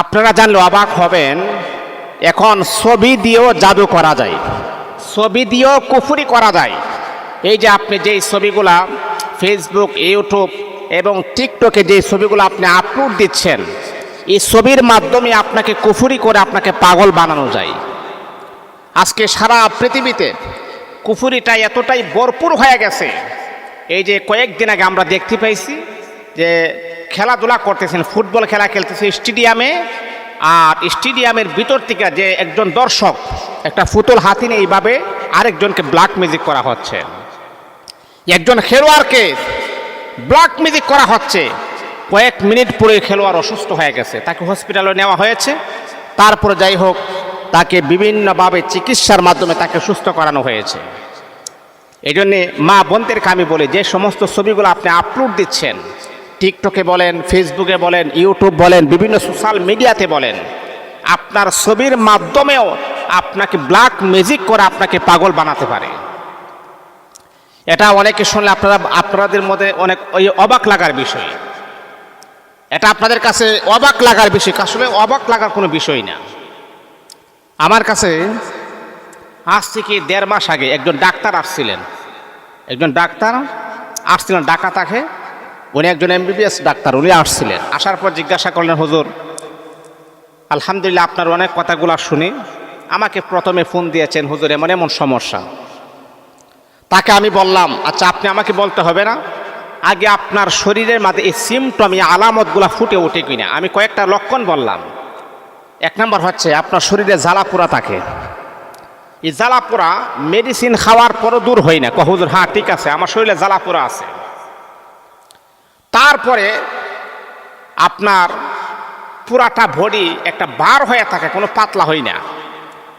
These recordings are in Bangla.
আপনারা জানলে অবাক হবেন, এখন ছবি দিয়েও জাদু করা যায়। ছবি দিয়েও কুফুরি করা যায়। এই যে আপনি যেই ছবিগুলা ফেসবুক ইউটিউব এবং টিকটকে যে ছবিগুলো আপনি আপলোড দিচ্ছেন, এই ছবির মাধ্যমে আপনাকে কুফুরি করে আপনাকে পাগল বানানো যায়। আজকে সারা পৃথিবীতে কুফুরিটা এতটাই ভরপুর হয়ে গেছে। এই যে কয়েকদিন আগে আমরা দেখতে পাইছি যে খেলাধুলা করতেছেন, ফুটবল খেলা খেলতেছে স্টেডিয়ামে আর স্টেডিয়ামের ভিতর থেকে যে একজন দর্শক, একটা ফুটল হাতি নিয়ে এইভাবে আরেকজনকে ব্ল্যাক মিউজিক করা হচ্ছে। একজন খেলোয়াড়কে ব্ল্যাক মিউজিক করা হচ্ছে। কয়েক মিনিট পরে খেলোয়াড় অসুস্থ হয়ে গেছে, তাকে হসপিটালে নেওয়া হয়েছে। তারপরে যাই হোক, তাকে বিভিন্নভাবে চিকিৎসার মাধ্যমে তাকে সুস্থ করানো হয়েছে। এই জন্যে মা বোনদেরকে আমি বলি, যে সমস্ত ছবিগুলো আপনি আপলোড দিচ্ছেন টিকটকে বলেন, ফেসবুকে বলেন, ইউটিউব বলেন, বিভিন্ন সোশ্যাল মিডিয়াতে বলেন, আপনার ছবির মাধ্যমেও আপনাকে ব্ল্যাক ম্যাজিক করে আপনাকে পাগল বানাতে পারে। এটা অনেকে শুনলে আপনারা, আপনাদের মধ্যে অনেক ওই অবাক লাগার বিষয়। এটা আপনাদের কাছে অবাক লাগার বিষয়, আসলে অবাক লাগার কোনো বিষয় না। আমার কাছে আজ থেকে দেড় মাস আগে একজন ডাক্তার আসছিলেন। একজন ডাক্তার আসছিলেন ডাকা তাকে উনি একজন এমবিবিএস ডাক্তার, উনি আসছিলেন। আসার পর জিজ্ঞাসা করলেন, হুজুর, আলহামদুলিল্লাহ আপনার অনেক কথাগুলো শুনি। আমাকে প্রথমে ফোন দিয়েছেন, হুজুর, এমন এমন সমস্যা। তাকে আমি বললাম আচ্ছা আপনি আমাকে বলতে হবে না। আগে আপনার শরীরের মাঝে এই সিমটম এই আলামতগুলা ফুটে ওঠে কিনা? আমি কয়েকটা লক্ষণ বললাম। এক নম্বর হচ্ছে, আপনার শরীরে জ্বালা পোড়া থাকে। এই জ্বালা পোড়া মেডিসিন খাওয়ার পরও দূর হয় না। কহুজুর হ্যাঁ ঠিক আছে, আমার শরীরে জ্বালা পোড়া আছে। তারপরে আপনার পুরাটা বডি একটা বার হয়ে থাকে, কোনো পাতলা হয় না।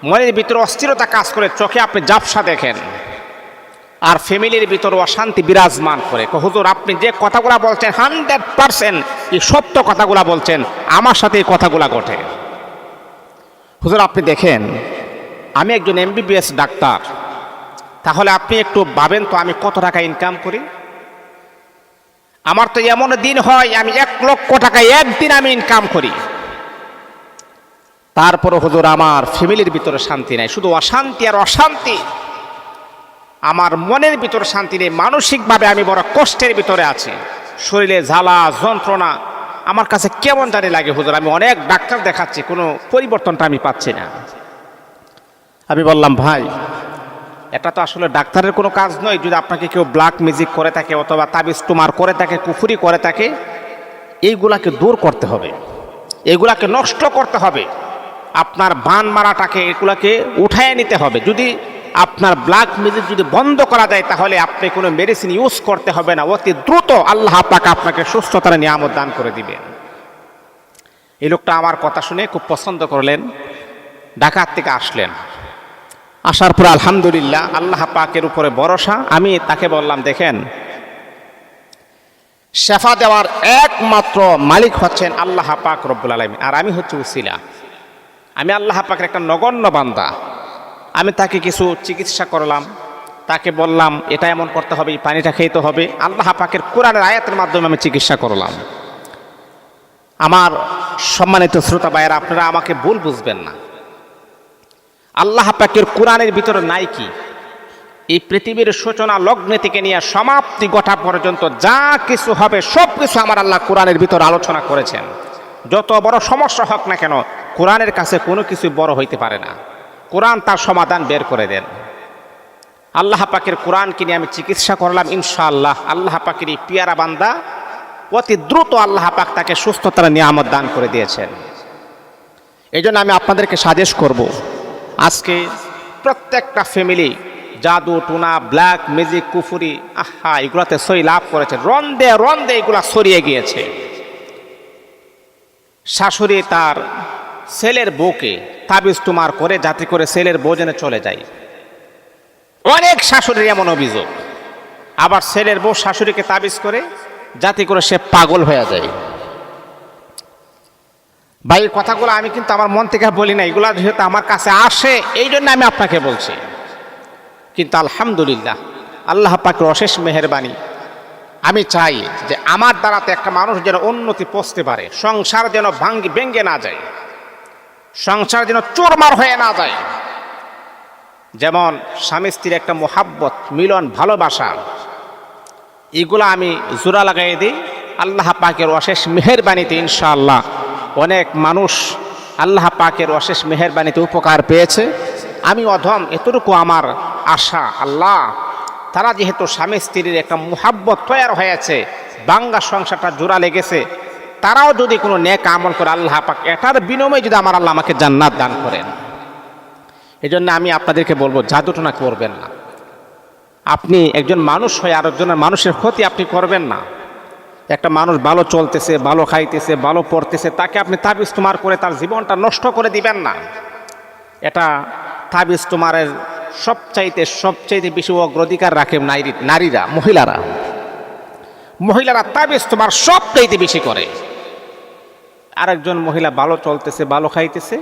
মনের ভিতরে অস্থিরতা কাজ করে, চোখে আপনি জাপসা দেখেন। আর ফ্যামিলির ভিতরে অশান্তি বিরাজমান করে। হুজুর, আপনি যে কথাগুলো বলছেন, হান্ড্রেড পারসেন্ট এই সত্য কথাগুলা বলছেন, আমার সাথে এই কথাগুলা ঘটে। হুজুর, আপনি দেখেন, আমি একজন এমবিবিএস ডাক্তার। তাহলে আপনি একটু ভাবেন তো আমি কত টাকা ইনকাম করি? আমার তো এমন দিন হয়, আমি এক লক্ষ টাকা একদিন আমি ইনকাম করি। তারপরে হুজুর, আমার ফ্যামিলির ভিতরে শান্তি নাই। শুধু অশান্তি আর অশান্তি। আমার মনের ভিতরে শান্তি নেই। মানসিকভাবে আমি বড় কষ্টের ভিতরে আছি। শরীরে জ্বালা, যন্ত্রণা, আমার কাছে কেমন জানি লাগে হুজুর। আমি অনেক ডাক্তার দেখাচ্ছি, কোনো পরিবর্তনটা আমি পাচ্ছি না। আমি বললাম, ভাই এটা তো আসলে ডাক্তারের কোনো কাজ নয়, যদি আপনাকে কেউ ব্ল্যাক মিউজিক করে থাকে অথবা তাবিজ টুমার করে থাকে, কুফুরি করে থাকে, এইগুলাকে দূর করতে হবে। এগুলাকে নষ্ট করতে হবে। আপনার বান মারাটাকে এগুলাকে উঠায় নিতে হবে। যদি আপনার ব্ল্যাক মিউজিক যদি বন্ধ করা যায়, তাহলে আপনি কোনো মেডিসিন ইউজ করতে হবে না। অতি দ্রুত আল্লাহ পাক আপনাকে সুস্থতার নিয়ামত দান করে দিবেন। এই লোকটা আমার কথা শুনে খুব পছন্দ করলেন, ঢাকার থেকে আসলেন। আসার পর আলহামদুলিল্লাহ, আল্লাহ পাকের উপরে ভরসা। আমি তাকে বললাম, দেখেন, শেফা দেওয়ার একমাত্র মালিক হচ্ছেন আল্লাহ পাক রব্বুল আলমী আর আমি হচ্ছে উসিলা। আমি আল্লাহ পাকের একটা নগণ্য বান্দা। আমি তাকে কিছু চিকিৎসা করলাম। তাকে বললাম, এটা এমন করতে হবে, এই পানিটা খেতে হবে। আল্লাহ পাকের কোরআনের আয়াতের মাধ্যমে আমি চিকিৎসা করলাম। আমার সম্মানিত শ্রোতা ভাইয়েরা, আপনারা আমাকে ভুল বুঝবেন না। আল্লাহ পাকের কোরআনের ভিতরে নাই কি? এই পৃথিবীর সূচনা লগ্নে থেকে নিয়ে সমাপ্তি ঘটা পর্যন্ত যা কিছু হবে, সব কিছু আমার আল্লাহ কোরআনের ভিতর আলোচনা করেছেন। যত বড় সমস্যা হোক না কেন, কোরআনের কাছে কোনো কিছু বড় হইতে পারে না। কোরআন তার সমাধান বের করে দেন। আল্লাহ পাকের কোরআনকে নিয়ে আমি চিকিৎসা করলাম, ইনশাআল্লাহ। আল্লাহ পাকের এই পিয়ারা বান্দা অতি দ্রুত আল্লাহ পাক তাকে সুস্থতার নিয়ামত দান করে দিয়েছেন। এই আমি আপনাদেরকে সাজেস্ট করব আজকে প্রত্যেকটা ফ্যামিলি জাদু, টুনা ব্ল্যাক ম্যাজিক কুফুরি, আহা, এগুলাতে সই লাভ করেছে। রন্দে রন্দে এগুলা সরিয়ে গিয়েছে। শাশুড়ি তার ছেলের বউকে তাবিজ তুমার করে যাতে করে ছেলের ভোজনে চলে যায়। অনেক শাশুড়ির এমন অভিযোগ। আবার ছেলের বউ শাশুড়িকে তাবিজ করে যাতে করে সে পাগল হয়ে যায়। ভাই, এই কথাগুলো আমি কিন্তু আমার মন থেকে বলি না, এগুলা যেহেতু আমার কাছে আসে এই জন্য আমি আপনাকে বলছি। কিন্তু আলহামদুলিল্লাহ, আল্লাহ পাকের অশেষ মেহরবানি। আমি চাই যে আমার দ্বারাতে একটা মানুষ যেন উন্নতি পৌঁছতে পারে, সংসার যেন ভাঙ্গি, ভেঙ্গে না যায়, সংসার যেন চোরমার হয়ে না যায়। যেমন স্বামী স্ত্রীর একটা মোহাব্বত, মিলন, ভালোবাসা, এগুলো আমি জোড়া লাগাই দিই, আল্লাহ পাকের অশেষ মেহেরবানিতে ইনশাআল্লাহ। অনেক মানুষ আল্লাহ পাকের অশেষ মেহেরবানিতে উপকার পেয়েছে। আমি অধম, এতটুকু আমার আশা, আল্লাহ। তারা যেহেতু স্বামী স্ত্রীর একটা মুহাব্বত তৈরি হয়েছে বাঙ্গা সংসারটা জোড়া লেগেছে, তারাও যদি কোনো নেক আমল করে আল্লাহ পাক, এটার বিনিময়ে যদি আমার আল্লাহ আমাকে জান্নাত দান করেন। এই জন্য আমি আপনাদেরকে বলব, জাদুটনা করবেন না। আপনি একজন মানুষ হয়ে আরেকজনের মানুষের ক্ষতি আপনি করবেন না। একটা মানুষ ভালো চলতেছে, ভালো খাইতেছে, ভালো পড়তেছে, তাকে আপনি তাবিজ তোমার করে তার জীবনটা নষ্ট করে দিবেন না। এটা তাবিজ তোমারের সবচাইতে সবচাইতে বেশি অগ্রাধিকার রাখে নারী নারীরা, মহিলারা। মহিলারা তাবিজ তোমার সবচাইতে বেশি করে। আরেকজন মহিলা ভালো চলতেছে, ভালো খাইতেছে,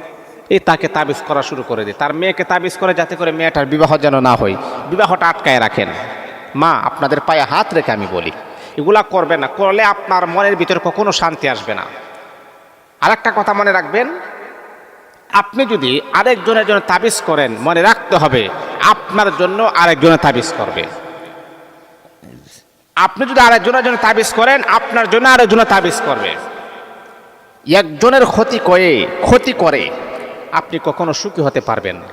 এই তাকে তাবিজ করা শুরু করে দেয়। তার মেয়েকে তাবিজ করে যাতে করে মেয়েটার বিবাহ যেন না হয়। বিবাহটা আটকায় রাখেন। মা, আপনাদের পায়ে হাত রেখে আমি বলি। এগুলা করবেন না, করলে আপনার মনের ভিতরে কখনো শান্তি আসবে না। আরেকটা কথা মনে রাখবেন, আপনি যদি আরেকজনের জন্য তাবিজ করেন, মনে রাখতে হবে, আপনার জন্য আরেকজনের তাবিজ করবে। আপনি যদি আরেকজনের জন্য তাবিজ করেন, আপনার জন্য আরেকজনের তাবিজ করবে। একজনের ক্ষতি করে ক্ষতি করে, আপনি কখনো সুখী হতে পারবেন না।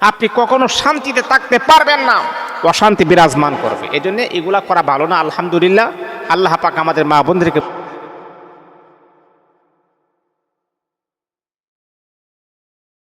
আপনি কখনো শান্তিতে থাকতে পারবেন না। অশান্তি বিরাজমান করবে। এই জন্য এগুলা করা ভালো না, আলহামদুলিল্লাহ। আল্লাহ পাক আমাদের মা বোনদেরকে